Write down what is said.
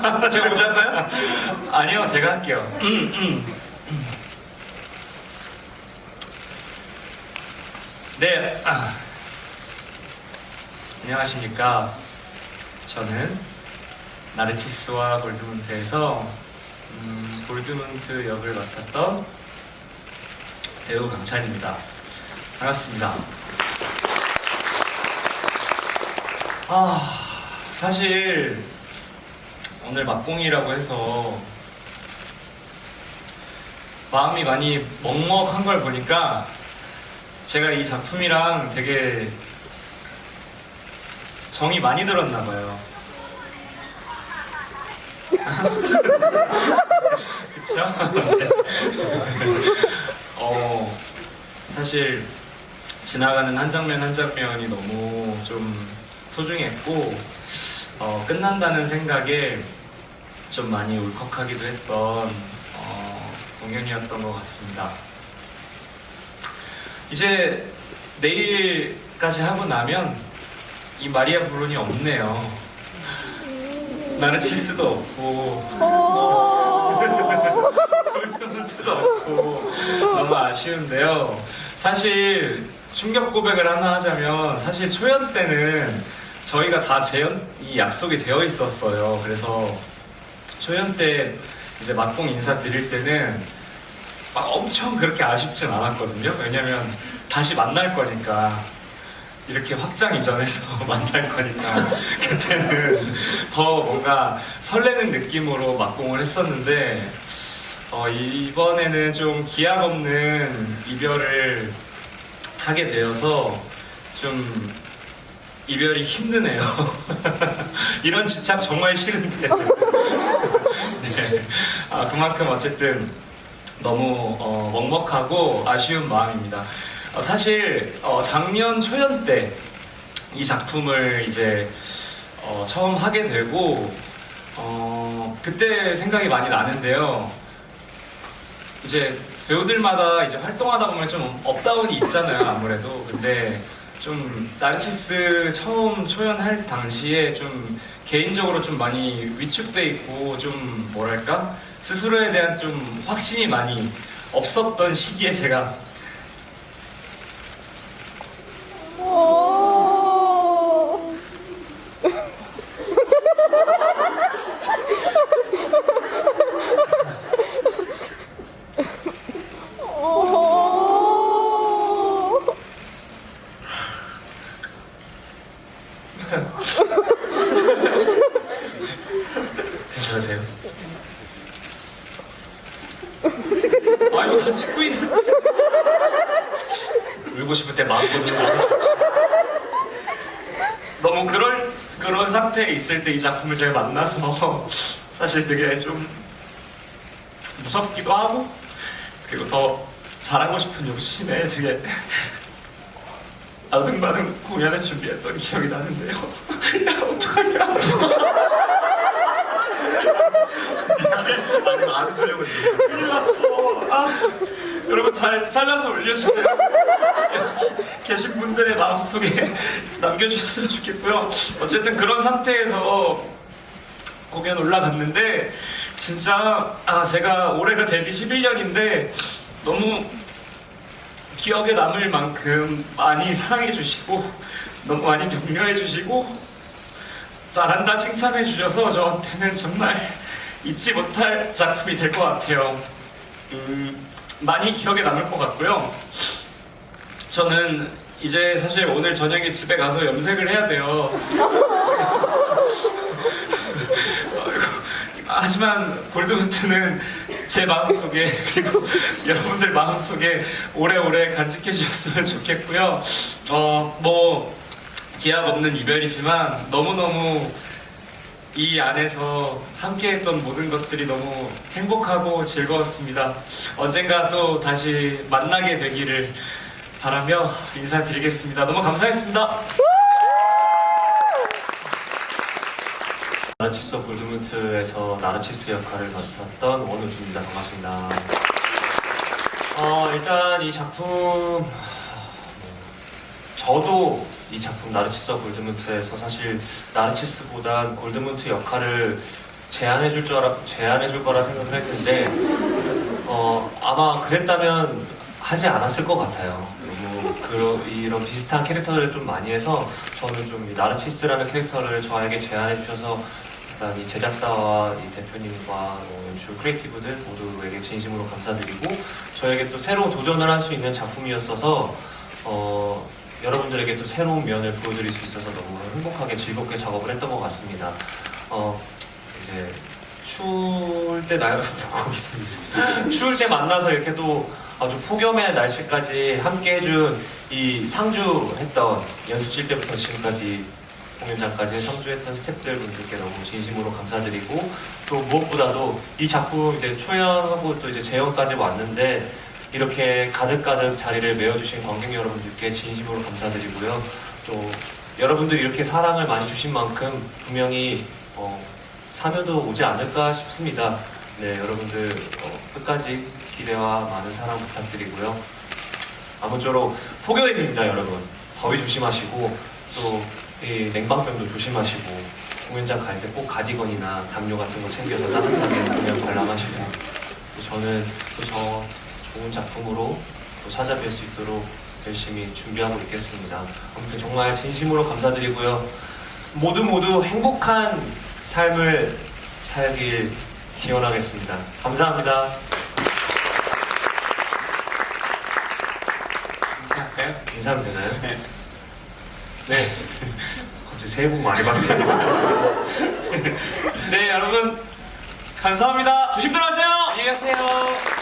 제가 먼저 할까요? 아니요, 제가 할게요. 네, 아. 안녕하십니까. 저는 나르치스와 골드문트에서 음, 골드문트 역을 맡았던 배우 강찬입니다. 반갑습니다. 아, 사실 오늘 막공이라고 해서 마음이 많이 먹먹한 걸 보니까 제가 이 작품이랑 되게 정이 많이 들었나 봐요. 그쵸? 네. 어, 사실 지나가는 한 장면 한 장면이 너무 좀 소중했고 어, 끝난다는 생각에 좀 많이 울컥하기도 했던 어, 공연이었던 것 같습니다. 이제 내일까지 하고 나면 이 마리아 브론이 없네요. 나르치스도 없고 골드문트도 없고 너무 아쉬운데요. 사실 충격 고백을 하나 하자면 사실 초연 때는 저희가 다 재연이 약속이 되어 있었어요. 그래서 초연 때 이제 막공 인사 드릴 때는 막 엄청 그렇게 아쉽진 않았거든요. 왜냐면 다시 만날 거니까. 이렇게 확장 이전해서 만날 거니까 그때는 더 뭔가 설레는 느낌으로 막공을 했었는데 어, 이번에는 좀 기약 없는 이별을 하게 되어서 좀 이별이 힘드네요. 이런 집착 정말 싫은데. 네. 아, 그만큼 어쨌든 너무 어, 먹먹하고 아쉬운 마음입니다. 어, 사실 어, 작년 초연 때 이 작품을 이제 어, 처음 하게 되고 어, 그때 생각이 많이 나는데요. 이제 배우들마다 이제 활동하다 보면 좀 업다운이 있잖아요, 아무래도. 근데 좀 나르치스 처음 초연할 당시에 좀 개인적으로 좀 많이 위축돼 있고 좀 뭐랄까? 스스로에 대한 좀 확신이 많이 없었던 시기에 제가 아 이거 다 찍고 있는데 울고 싶을 때 마음껏 울고 너무 그럴 그런 상태에 있을 때 이 작품을 제가 만나서 사실 되게 좀 무섭기도 하고 그리고 더 잘하고 싶은 욕심에 되게 아등바등 공연을 준비했던 기억이 나는데요. 야 어떡하냐. 아니, 안 웃으려고 했는데. 큰일 났어. 아, 여러분 잘 잘라서 올려주세요. 계신 분들의 마음속에 남겨주셨으면 좋겠고요. 어쨌든 그런 상태에서 공연 올라갔는데 진짜 아 제가 올해가 데뷔 11년인데 너무 기억에 남을 만큼 많이 사랑해 주시고 너무 많이 격려해 주시고 잘한다 칭찬해 주셔서 저한테는 정말 잊지 못할 작품이 될 것 같아요. 음, 많이 기억에 남을 것 같고요. 저는 이제 사실 오늘 저녁에 집에 가서 염색을 해야 돼요. 하지만 골드문트는 제 마음속에 그리고 여러분들 마음속에 오래오래 간직해 주셨으면 좋겠고요. 어, 뭐 기약 없는 이별이지만 너무너무 이 안에서 함께했던 모든 것들이 너무 행복하고 즐거웠습니다. 언젠가 또 다시 만나게 되기를 바라며 인사드리겠습니다. 너무 감사했습니다. 나르치스 골드문트에서 나르치스 역할을 맡았던 원우주입니다. 반갑습니다. 어, 일단 이 작품 뭐, 저도 이 작품 나르치스와 골드문트에서 사실 나르치스보단 골드문트 역할을 제안해 줄 줄 알아, 제안해 줄 거라 생각을 했는데, 어, 아마 그랬다면 하지 않았을 것 같아요. 너무 그, 이런 비슷한 캐릭터를 좀 많이 해서 저는 좀 이 나르치스라는 캐릭터를 저에게 제안해 주셔서 일단 이 제작사와 이 대표님과 뭐 연출 크리에이티브들 모두에게 진심으로 감사드리고 저에게 또 새로운 도전을 할 수 있는 작품이었어서 어, 여러분들에게 또 새로운 면을 보여드릴 수 있어서 너무 행복하게 즐겁게 작업을 했던 것 같습니다. 어, 이제 추울 때 날, 추울 때 만나서 이렇게 또 아주 폭염의 날씨까지 함께 해준 이 상주 했던 연습실 때부터 지금까지 공연장까지 상주했던 스태프들 분들께 너무 진심으로 감사드리고 또 무엇보다도 이 작품 이제 초연하고 또 이제 재연까지 왔는데 이렇게 가득가득 자리를 메워주신 관객 여러분들께 진심으로 감사드리고요. 또 여러분들이 이렇게 사랑을 많이 주신 만큼 분명히 어, 사면도 오지 않을까 싶습니다. 네, 여러분들 어, 끝까지 기대와 많은 사랑 부탁드리고요. 아무쪼록 폭염입니다, 여러분. 더위 조심하시고 또 이 냉방병도 조심하시고 공연장 갈 때 꼭 가디건이나 담요 같은 거 챙겨서 따뜻하게 공연 관람하시고 또 저는 또 저 좋은 작품으로 또 찾아뵐 수 있도록 열심히 준비하고 있겠습니다. 아무튼 정말 진심으로 감사드리고요. 모두 모두 행복한 삶을 살길 기원하겠습니다. 감사합니다. 인사할까요? 인사하면 되나요? 네. 네. 갑자기 새해 복 많이 받으세요. 네, 여러분 감사합니다. 조심 들어가세요. 안녕히 가세요.